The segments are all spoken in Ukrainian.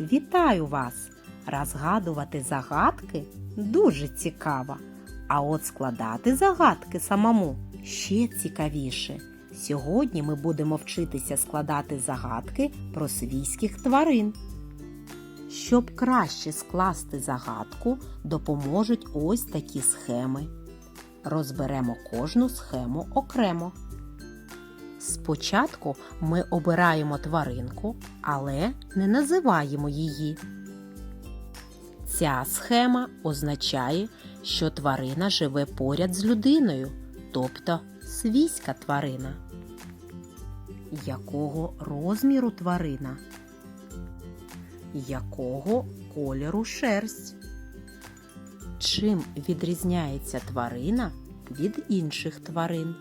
Вітаю вас! Розгадувати загадки дуже цікаво. А от складати загадки самому ще цікавіше. Сьогодні ми будемо вчитися складати загадки про свійських тварин. Щоб краще скласти загадку, допоможуть ось такі схеми. Розберемо кожну схему окремо. Спочатку ми обираємо тваринку, але не називаємо її. Ця схема означає, що тварина живе поряд з людиною, тобто свійська тварина. Якого розміру тварина? Якого кольору шерсть? Чим відрізняється тварина від інших тварин?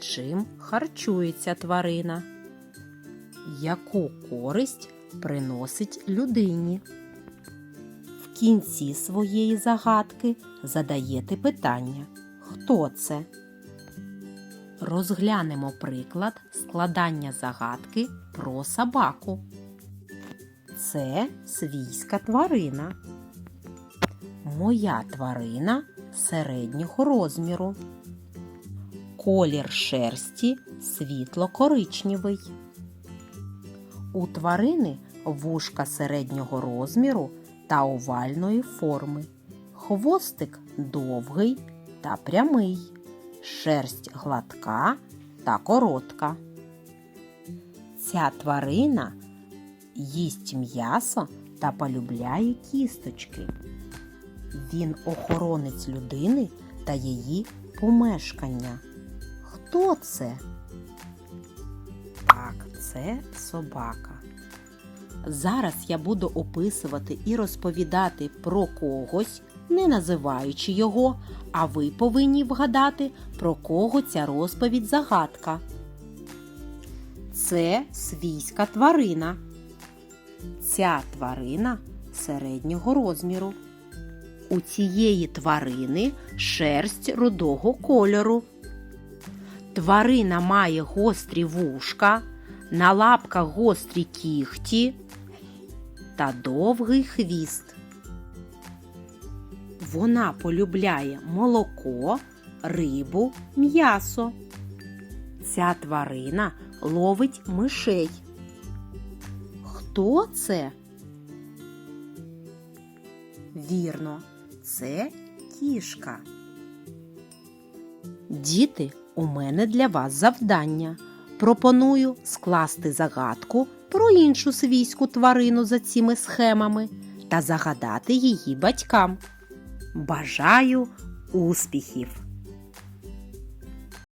Чим харчується тварина? Яку користь приносить людині? В кінці своєї загадки задаєте питання Хто це? Розглянемо приклад складання загадки про собаку. Це свійська тварина. Моя тварина середнього розміру. Колір шерсті світло-коричневий. У тварини вушка середнього розміру та овальної форми. Хвостик довгий та прямий. Шерсть гладка та коротка. Ця тварина їсть м'ясо та полюбляє кісточки. Він охоронець людини та її помешкання. Хто це? Так, це собака. Зараз я буду описувати і розповідати про когось, не називаючи його, а ви повинні вгадати, про кого ця розповідь загадка. Це свійська тварина. Ця тварина середнього розміру. У цієї тварини шерсть рудого кольору. Тварина має гострі вушка, на лапках гострі кігті та довгий хвіст. Вона полюбляє молоко, рибу, м'ясо. Ця тварина ловить мишей. Хто це? Вірно, це кішка. Діти, у мене для вас завдання. Пропоную скласти загадку про іншу свійську тварину за цими схемами та загадати її батькам. Бажаю успіхів!